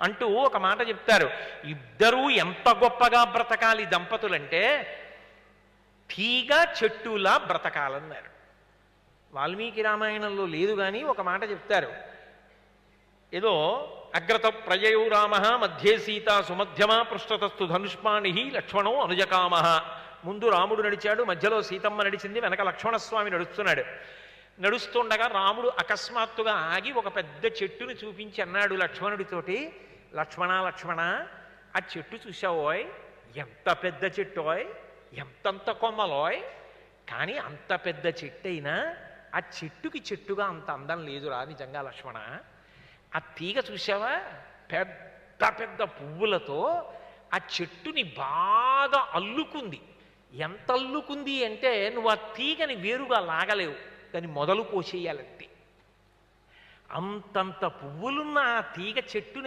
అంటూ ఒక మాట చెప్తారు. ఇద్దరూ ఎంత గొప్పగా బ్రతకాలి దంపతులంటే తీగ చెట్టులా బ్రతకాలన్నారు. వాల్మీకి రామాయణంలో లేదు కానీ ఒక మాట చెప్తారు. ఏదో అగ్రత ప్రజయౌ రామ మధ్యే సీత సుమధ్యమా పృష్ఠతస్థు ధనుష్పాణి లక్ష్మణో అనుజకామ. ముందు రాముడు నడిచాడు మధ్యలో సీతమ్మ నడిచింది వెనక లక్ష్మణస్వామి నడుస్తున్నాడు. నడుస్తుండగా రాముడు అకస్మాత్తుగా ఆగి ఒక పెద్ద చెట్టుని చూపించి అన్నాడు లక్ష్మణుడితోటి లక్ష్మణ లక్ష్మణ ఆ చెట్టు చూసావోయ్ ఎంత పెద్ద చెట్టోయ్? ఎంతంత కొమ్మలోయ్? కానీ అంత పెద్ద చెట్టు అయినా ఆ చెట్టుకి చెట్టుగా అంత అందం లేదురా నిజంగా లక్ష్మణ. ఆ తీగ చూసావా పెద్ద పెద్ద పువ్వులతో ఆ చెట్టుని బాగా అల్లుకుంది. ఎంత అల్లుకుంది అంటే నువ్వు ఆ తీగని వేరుగా లాగలేవు. కానీ మొదలు కోసేయాలంతే అంతంత పువ్వులున్న ఆ తీగ చెట్టుని